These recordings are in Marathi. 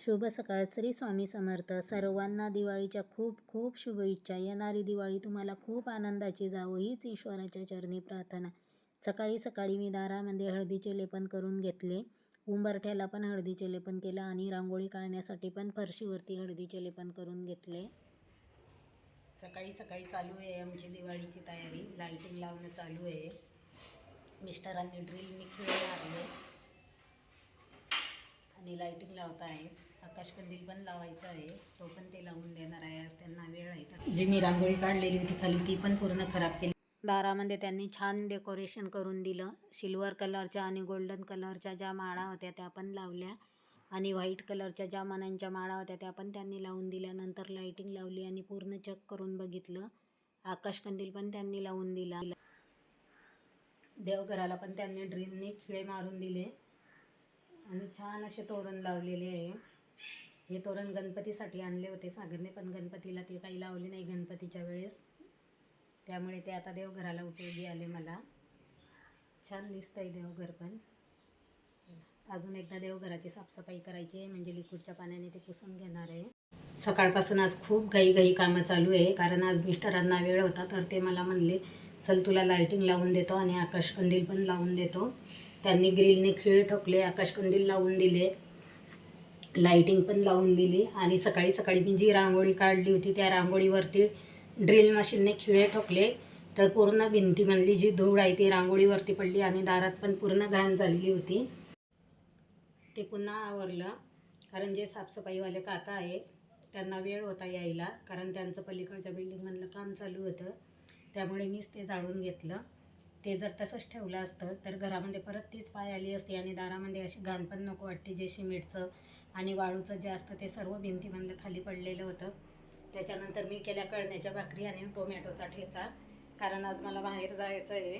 शुभ सकाळ. श्री स्वामी समर्थ. सर्वांना दिवाळीच्या खूप खूप शुभेच्छा. येणारी दिवाळी तुम्हाला खूप आनंदाची जावो हीच ईश्वराच्या चरणी प्रार्थना. सकाळी सकाळी मी दारामध्ये हळदीचे लेपन करून घेतले. उंबरठ्याला पण हळदीचे लेपन केलं आणि रांगोळी काढण्यासाठी पण फरशीवरती हळदीचे लेपन करून घेतले. सकाळी सकाळी चालू आहे आमची दिवाळीची तयारी. लाईटिंग लावणं चालू आहे. मिस्टरांनी ड्रिलनी खेळ मारले आणि लाईटिंग लावता आहे आकाशकंदील पण लावायचा आहे. तो पण ते लावून देणार आहे. आज त्यांना वेळ आहे. तर जी मी रांगोळी काढलेली होती खाली ती पण पूर्ण खराब केली. दारामध्ये त्यांनी छान डेकोरेशन करून दिलं. सिल्वर कलरच्या आणि गोल्डन कलरच्या ज्या माळा होत्या त्या पण लावल्या. आणि व्हाईट कलरच्या ज्या मण्यांच्या माळा होत्या त्या पण त्यांनी लावून दिल्या. नंतर लाईटिंग लावली आणि पूर्ण चक करून बघितलं. आकाशकंदील पण त्यांनी लावून दिला. देवघराला पण त्यांनी ड्रिलने खिळे मारून दिले. आणि छान असे तोरण लावलेले आहे. हे तोरण गणपतीसाठी आणले होते. सागरने पण गणपतीला ते काही लावले नाही गणपतीच्या वेळेस. त्यामुळे ते आता देवघराला उपयोगी आले मला. छान दिसतंय देवघर पण. अजून एकदा देवघराची साफसफाई करायची आहे. म्हणजे लिक्विडच्या पाण्याने ते पुसून घेणार आहे. सकाळपासून आज खूप घाई घाई कामं चालू आहे. कारण आज मिस्टरांना वेळ होता तर ते मला म्हणले चल तुला लाईटिंग लावून देतो आणि आकाशकंदील पण लावून देतो. त्यांनी ग्रिलने खिळे ठोकले आकाशकंदील लावून दिले. लाईटिंग पण लावून दिली आणि सकाळी सकाळी मी जी रांगोळी काढली होती त्या रांगोळीवरती ड्रिल मशीनने खिळे ठोकले. तर पूर्ण भिंतीमधली जी धूळ आहे ती रांगोळीवरती पडली आणि दारात पण पूर्ण घाण झालेली होती. ते पुन्हा आवरलं कारण जे साफसफाईवाले काका आहे त्यांना वेळ होता यायला कारण त्यांचं पलीकडच्या बिल्डिंगमधलं काम चालू होतं. त्यामुळे मीच ते जाळून घेतलं. ते जर तसंच ठेवलं असतं तर घरामध्ये परत तीच पाय आली असती आणि दारामध्ये अशी घाण पण नको वाटते जे सिमेंटचं आणि वाळूचं जे असतं ते सर्व भिंतीमधलं खाली पडलेलं होतं. त्याच्यानंतर मी केल्या कळण्याच्या भाकरी आणि टोमॅटोचा ठेचा कारण आज मला बाहेर जायचं आहे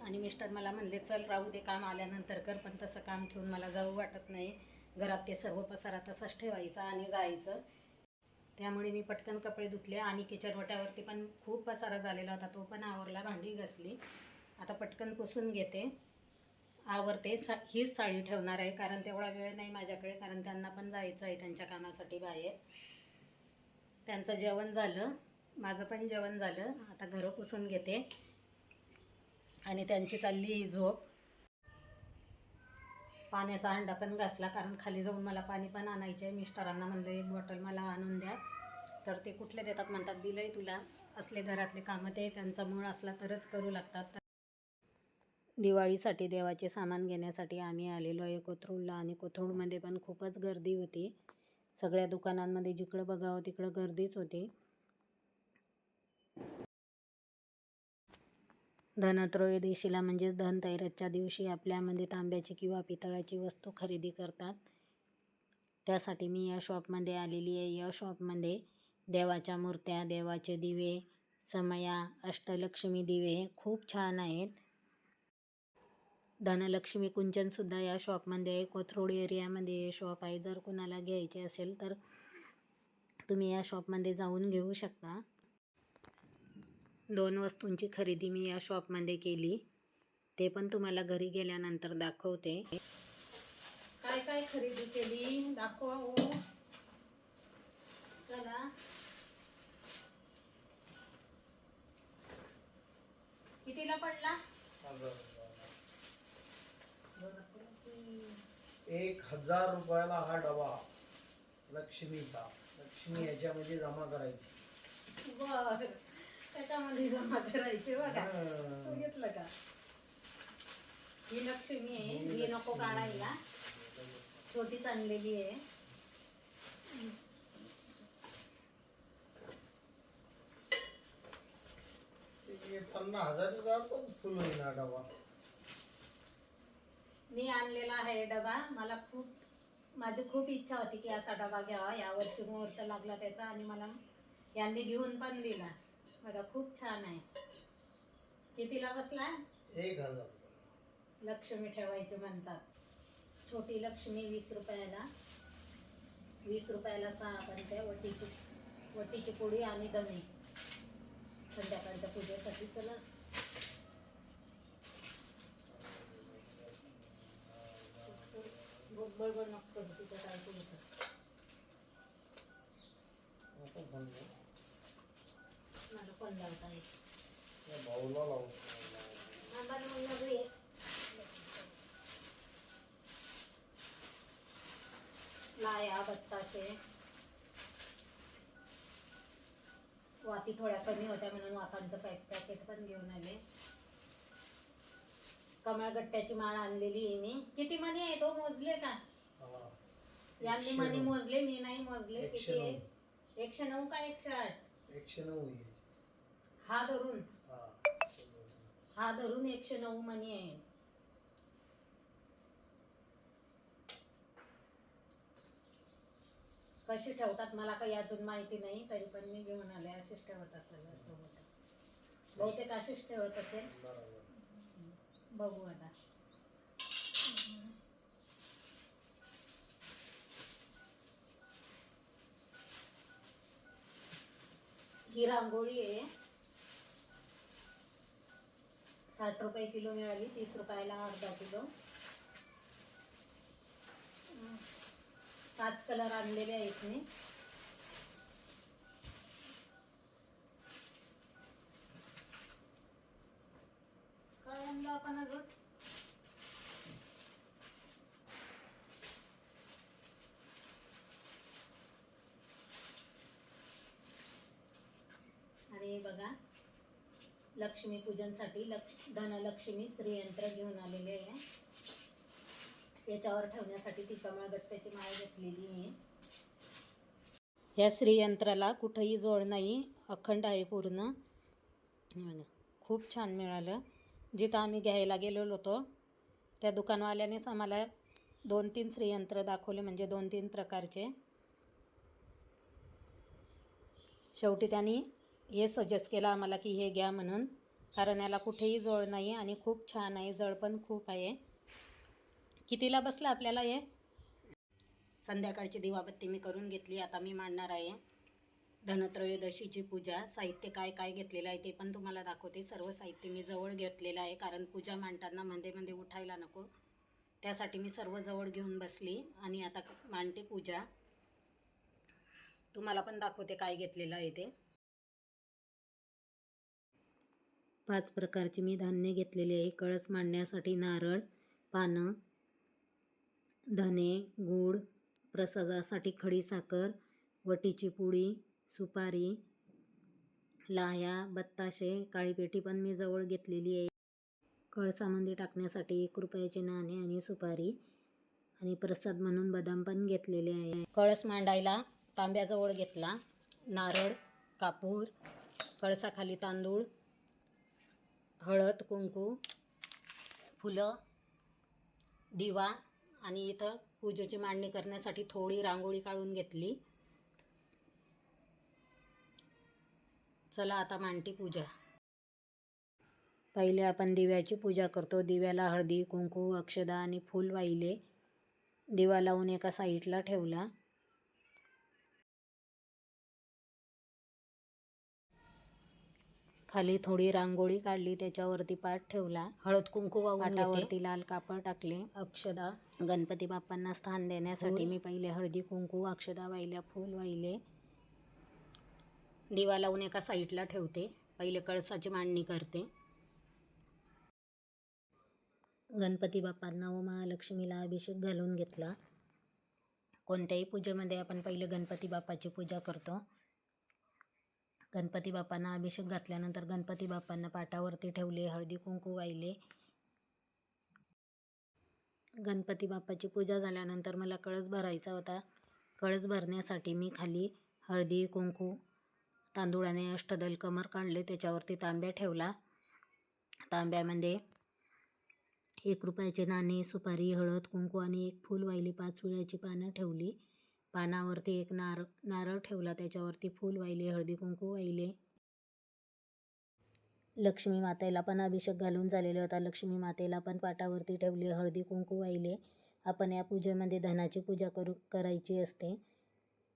आणि मिस्टर मला म्हणले चल राहू दे काम आल्यानंतर कर पण तसं काम ठेवून मला जाऊ वाटत नाही. घरात ते सर्व पसारा तसाच ठेवायचा आणि जायचं. त्यामुळे मी पटकन कपडे धुतले. आणि किचनवट्यावरती पण खूप पसारा झालेला होता तो पण आवरला भांडी घासली. आता पटकन पुसून घेते. आवरते सा हीच साडी ठेवणार आहे. कारण तेवढा वेळ नाही माझ्याकडे. कारण त्यांना पण जायचं आहे त्यांच्या कामासाठी बाहेर. त्यांचं जेवण झालं. माझं पण जेवण झालं. आता घरं पुसून घेते. आणि त्यांची चालली ही झोप. पाण्याचा हंडा पण घासला. कारण खाली जाऊन मला पाणी पण आणायचं आहे मिस्टरांना म्हणलं एक बॉटल मला आणून द्या. तर ते कुठले देतात म्हणतात दिलं आहे तुला. असले घरातले कामं ते. त्यांचा मूळ असला तरच करू लागतात. दिवाळीसाठी देवाचे सामान घेण्यासाठी आम्ही आलेलो आहे कोथरूडला आणि कोथरूडमध्ये पण खूपच गर्दी होती. सगळ्या दुकानांमध्ये जिकडं बघावं तिकडं गर्दीच होती. धनत्रयोदशीला म्हणजेच धनतैरसच्या दिवशी आपल्यामध्ये तांब्याची किंवा पितळाची वस्तू खरेदी करतात. त्यासाठी मी या शॉपमध्ये आलेली आहे. या शॉपमध्ये देवाच्या मूर्त्या देवाचे दिवे समया अष्टलक्ष्मी दिवे खूप छान आहेत. धनलक्ष्मी कुंचनसुद्धा या शॉपमध्ये आहे. कोथरूड एरियामध्ये हे शॉप आहे. जर कुणाला घ्यायचे असेल तर तुम्ही या शॉपमध्ये जाऊन घेऊ शकता. दोन वस्तूंची खरेदी मी या शॉपमध्ये केली. ते पण तुम्हाला घरी गेल्यानंतर दाखवते. काय काय खरेदी केली? दाखवा हो. चला. कितीला पडला एक हजार रुपयाला हा डबा लक्ष्मीचा. लक्ष्मी याच्यामध्ये जमा करायची. बर. त्याच्यामध्ये जमा करायचे बघा. हा. का? ही लक्ष्मी आहे. ही नको काढायला. छोटीच आणलेली आहे. ते पन्नास हजाराचा पण फुल होईल हा डबा. मी आणलेला आहे डबा. मला खूप माझी खूप इच्छा होती की असा डबा घ्यावा. यावर्षी मुहूर्त लागला त्याचा आणि मला यांनी घेऊन पण दिला. बघा खूप छान आहे. कितीला बसला? एक हजार. लक्ष्मी ठेवायची म्हणतात. छोटी लक्ष्मी वीस रुपयाला. वीस रुपयाला सहा पंत्या वटीची वटीची पोळी आणि दमी संध्याकाळच्या पूजेसाठी चला. बडबड नको करू तिथं काय पण लाया बत्ताशे. वाती थोड्या कमी होत्या म्हणून वातांचं पॅक पॅकेट पण घेऊन आले. कमळगट्ट्याची माळ आणलेली आहे मी. किती मणी आहे तो मोजले का? हा. यांनी एकशे मणी नऊ. मोजले मी नाही मोजले. एकशे किती आहे एकशे नऊ का एकशे आठ? एकशे नऊ आहे. हा धरून. हा. हा धरून एकशे नऊ मणी आहे कशी ठेवतात मला काही अजून माहिती नाही तरी पण मी घेऊन आले. अशीच ठेवत असेल असं होतं बहुतेक अशीच ठेवत असेल. बरोबर. बघू आता. ही रांगोळी आहे. साठ रुपये किलो मिळाली तीस रुपयाला अर्धा किलो. पाच कलर आणलेले आहेत मी काय आणलं आपण अजून आणि बघा लक्ष्मी पूजनसाठी लक्ष धनलक्ष्मी श्रीयंत्र घेऊन आलेले आहे. याच्यावर ठेवण्यासाठी ती कमळगट्ट्याची माळ घेतलेली आहे. या श्रीयंत्राला कुठंही जोड नाही अखंड आहे पूर्ण. खूप छान मिळालं. जिथं आम्ही घ्यायला गेलेलो होतो त्या दुकानवाल्यानेच आम्हाला दोन तीन श्रीयंत्र दाखवले म्हणजे दोन तीन प्रकारचे. शेवटी त्यांनी हे सजेस्ट केलं आम्हाला की हे घ्या म्हणून. कारण याला कुठेही जोड नाही आणि खूप छान आहे जळ पण खूप आहे. कितीला बसलं आपल्याला हे? संध्याकाळची दिवाबत्ती मी करून घेतली आता मी मांडणार आहे. धनत्रयोदशीची पूजा साहित्य काय काय घेतलेलं आहे ते पण तुम्हाला दाखवते. सर्व साहित्य मी जवळ घेतलेलं आहे कारण पूजा मांडताना मध्ये मध्ये उठायला नको. त्यासाठी मी सर्व जवळ घेऊन बसली आणि आता मांडते पूजा. तुम्हाला पण दाखवते काय घेतलेलं आहे ते. पाच प्रकारची मी धान्य घेतलेली आहे. कळस मांडण्यासाठी नारळ पानं धने गूळ प्रसादासाठी खडीसाखर वटीची पुडी सुपारी लाह्या बत्ताशे काळीपेटी पण मी जवळ घेतलेली आहे. कळसामध्ये टाकण्यासाठी एक रुपयाचे नाणे आणि सुपारी आणि प्रसाद म्हणून बदाम पण घेतलेले आहे. कळस मांडायला तांब्याजवळ घेतला नारळ कापूर कळसाखाली तांदूळ हळद कुंकू फुलं दिवा आणि इथं पूजेची मांडणी करण्यासाठी थोडी रांगोळी काढून घेतली. चला आता मांडती पूजा. पहिले आपण दिव्याची पूजा करतो. दिव्याला हळदी कुंकू अक्षदा आणि फूल वाहिले. दिवा लावून एका साईडला ठेवला. खाली थोडी रांगोळी काढली त्याच्यावरती पाठ ठेवला. हळद कुंकू वाहून पाटावरती लाल कापड टाकले. अक्षदा. गणपती बाप्पांना स्थान देण्यासाठी मी पहिले हळदी कुंकू अक्षदा वाहिल्या फूल वाहिले. दिवा लावून एका साईडला ठेवते. पहिले कळसाची मांडणी करते. गणपती बाप्पांना व महालक्ष्मीला अभिषेक घालून घेतला. कोणत्याही पूजेमध्ये आपण पहिले गणपती बाप्पाची पूजा करतो. गणपती बाप्पांना अभिषेक घातल्यानंतर गणपती बाप्पांना पाटावरती ठेवले हळदी कुंकू वाहिले गणपती बाप्पाची पूजा झाल्यानंतर मला कळस भरायचा होता. कळस भरण्यासाठी मी खाली हळदी कुंकू तांदूळाने अष्टदल कमर काढले त्याच्यावरती तांब्या ठेवला. तांब्यामध्ये एक रुपयाचे नाणे सुपारी हळद कुंकू आणि एक फूल वाहिली पाच विळ्याची पानं ठेवली. पानावरती एक नार नारळ ठेवला. त्याच्यावरती फूल वाहिले हळदी कुंकू वाहिले. लक्ष्मी मातेला पण अभिषेक घालून झालेला होता. लक्ष्मी मातेला पण पाटावरती ठेवली हळदी कुंकू वाहिले. आपण या पूजेमध्ये धनाची पूजा करू करायची असते.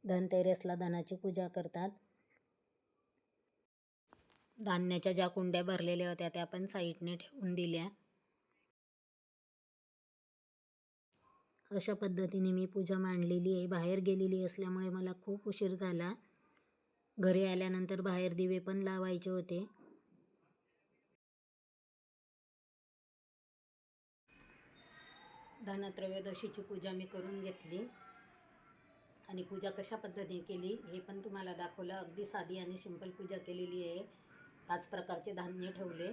धनतेरसला धनाची पूजा करतात. धान्याच्या ज्या कुंड्या भरलेल्या होत्या त्या पण साईडने ठेवून दिल्या. अशा पद्धतीने मी पूजा मांडलेली आहे. बाहेर गेलेली असल्यामुळे मला खूप उशीर झाला. घरी आल्यानंतर बाहेर दिवे पण लावायचे होते. धनत्रयोदशीची पूजा मी करून घेतली. आणि पूजा कशा पद्धतीने केली हे पण तुम्हाला दाखवलं. अगदी साधी आणि सिंपल पूजा केलेली आहे. पाच प्रकारचे धान्य ठेवले.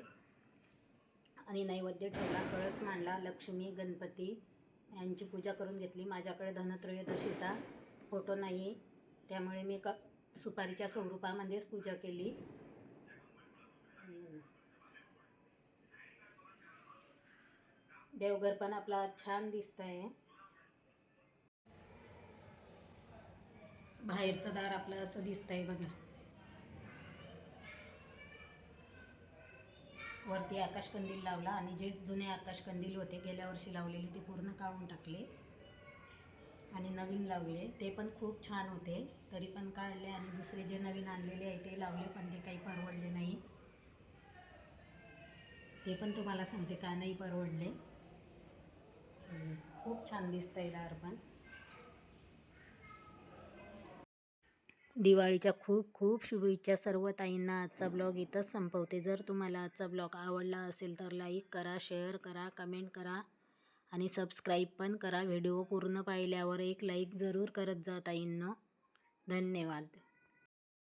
आणि नैवेद्य ठेवला. कळस मांडला. लक्ष्मी गणपती यांची पूजा करून घेतली. माझ्याकडे धनत्रयोदशीचा फोटो नाही. त्यामुळे मी क सुपारीच्या स्वरूपामध्येच पूजा केली. देवघर पण आपला छान दिसत आहे बाहेरचं दार आपलं असं दिसतंय बघा. वरती आकाशकंदील लावला आणि जे जुने आकाशकंदील होते गेल्या वर्षी लावलेले ते पूर्ण काढून टाकले आणि नवीन लावले. ते पण खूप छान होते तरी पण काढले आणि दुसरे जे नवीन आणलेले आहे ते लावले पण ते काही परवडले नाही. ते पण तुम्हाला सांगते का नाही परवडले. खूप छान दिसतंय दार पण. दिवाळीच्या खूप खूप शुभेच्छा सर्व ताईंना. आजचा ब्लॉग इथंच संपवते. जर तुम्हाला आजचा ब्लॉग आवडला असेल तर लाईक करा शेअर करा कमेंट करा आणि सबस्क्राईब पण करा. व्हिडिओ पूर्ण पाहिल्यावर एक लाईक जरूर करत जा ताईंनो. धन्यवाद.